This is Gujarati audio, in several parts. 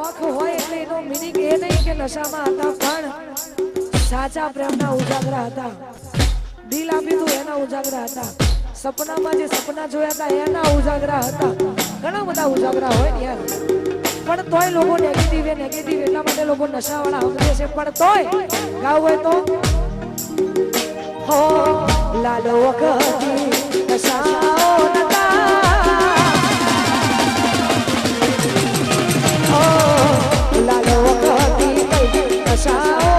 ઓખ હોય એટલે એનો મિનિંગ એ નહીં કે નશામાં હતા, પણ સાચા પ્રેમના ઉજાગરા હતા. દિલ આપ્યું હતું એના ઉજાગરા હતા. સપનામાં જે સપના જોયા હતા, એના ઉજાગરા હતા. ઘણા બધા ઉજાગરા હોય ને યાર. પણ તોય લોકો નેગેટિવ એ નેગેટિવ એટલા માટે લોકો નશાવાળા સમજે છે. પણ તોય ગાવ હોય તો? હો, લાલો વખતી નશાઓ નતા. সাহস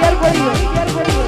ઘેર પડી ગયો.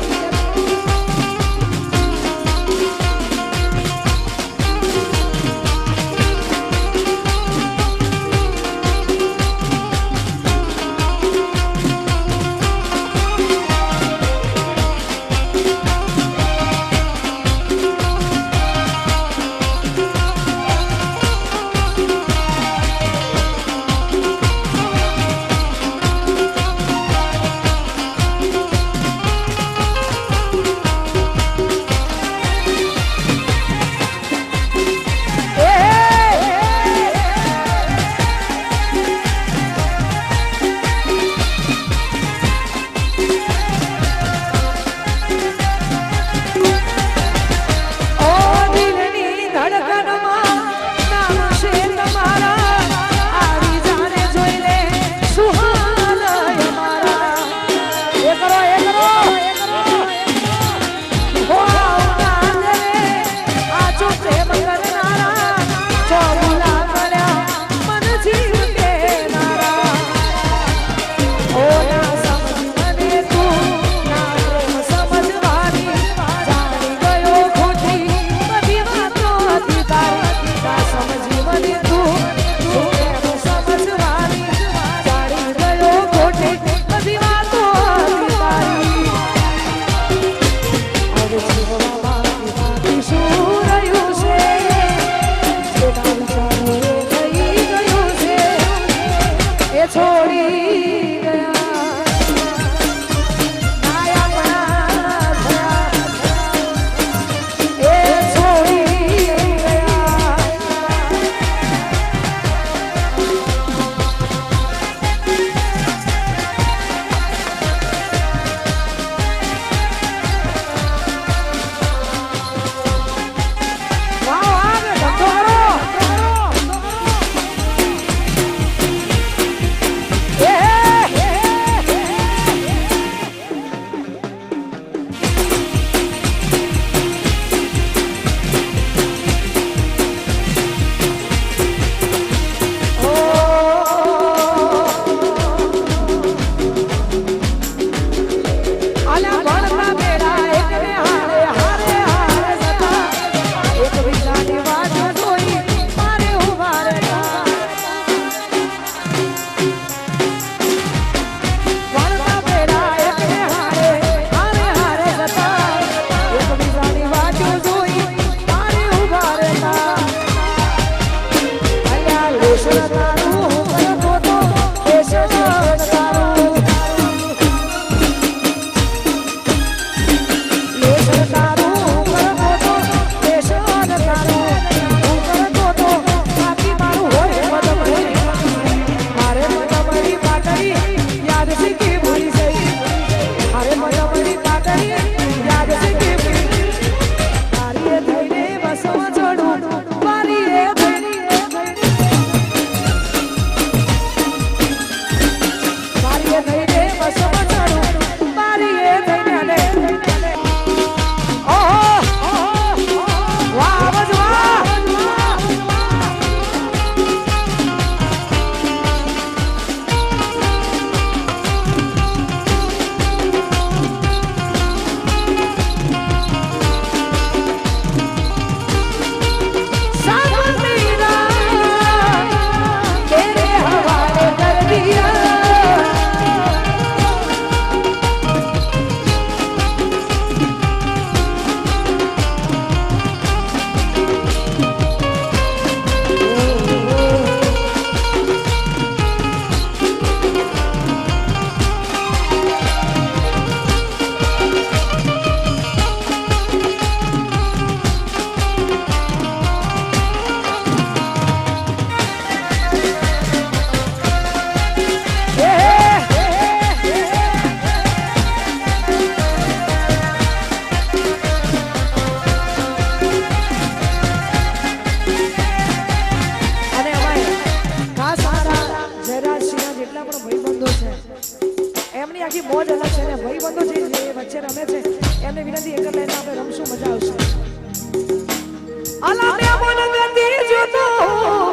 આલા મેમન ગતિ જોતો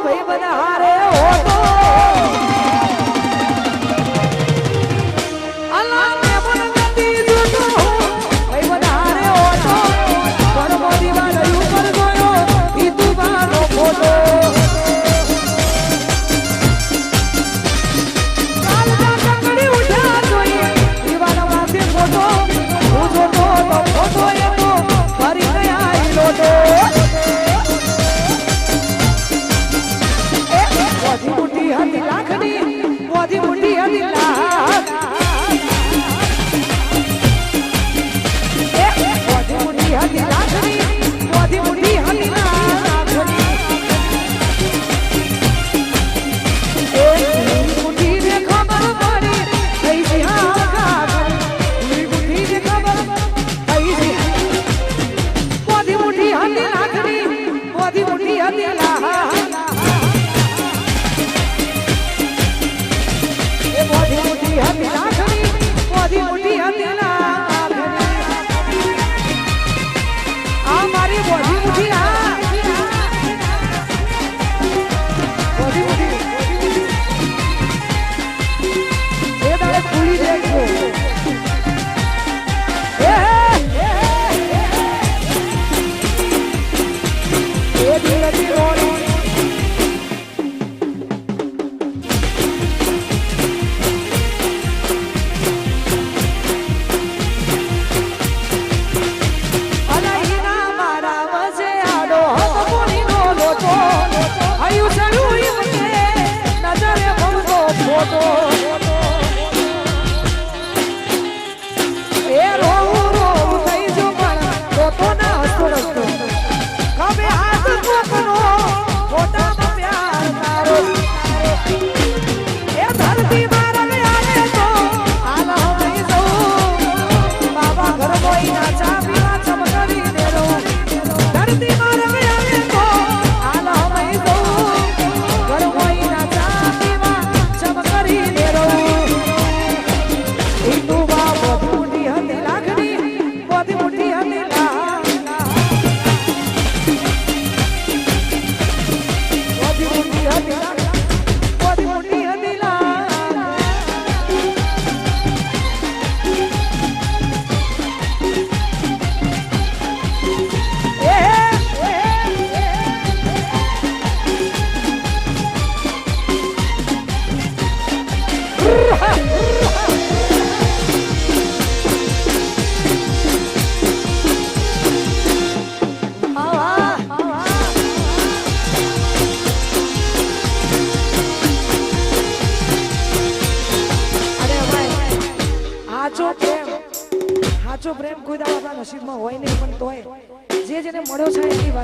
ભઈ બધા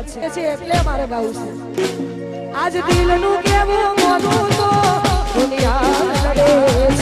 વાત છે એટલે મારે ભાવું છે. આજ દિલનું કેવું મોનું તો દુનિયા લડે.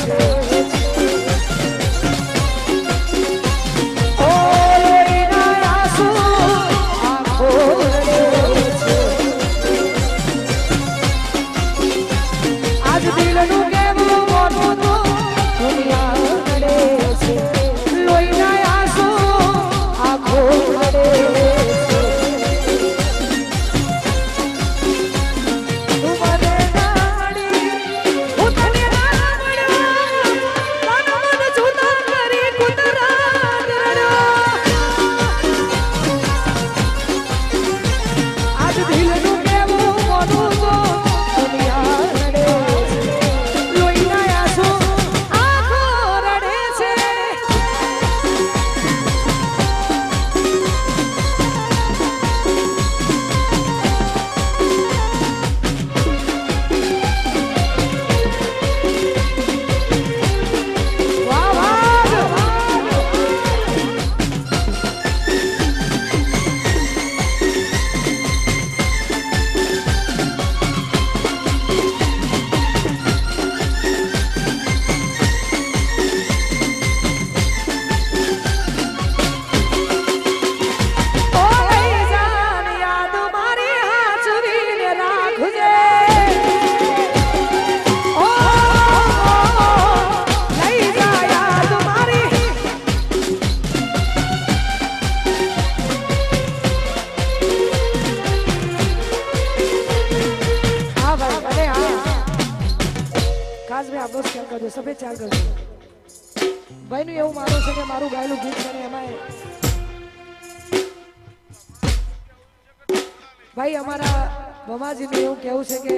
ભમાજીનું એવું કેવું છે કે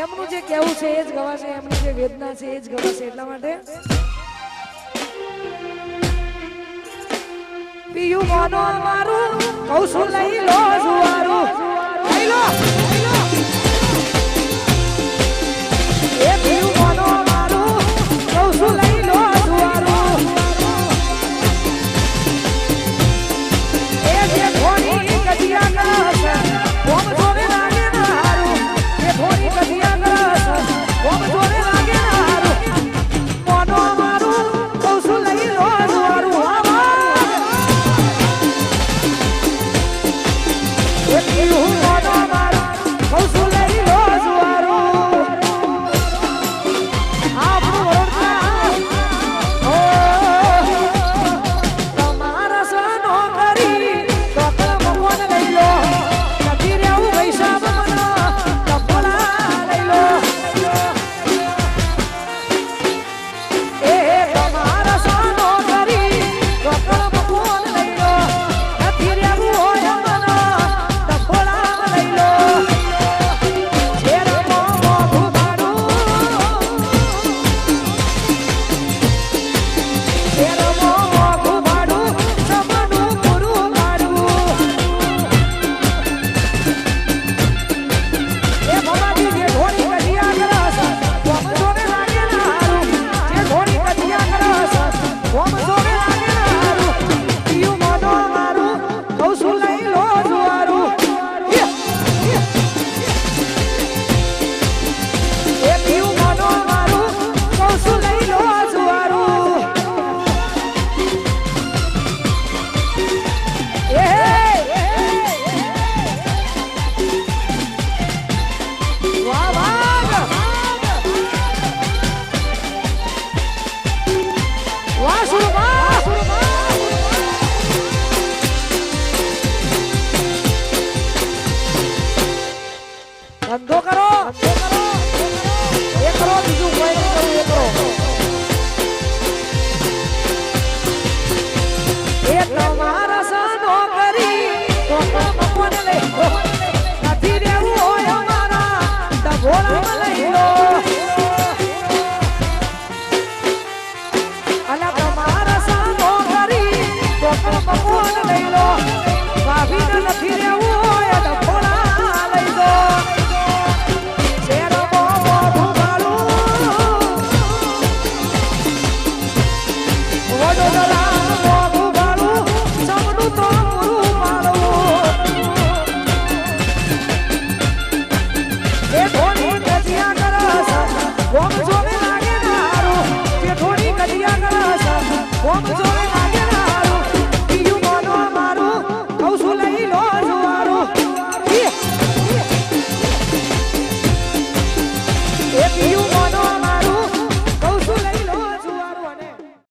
એમનું જે કેવું છે એ જ ગવાશે, એમની જે વેદના છે એ જ ગવાશે. એટલા માટે પિયું મોનો મારું છું લઈ લો જુવારું. લઈ લો!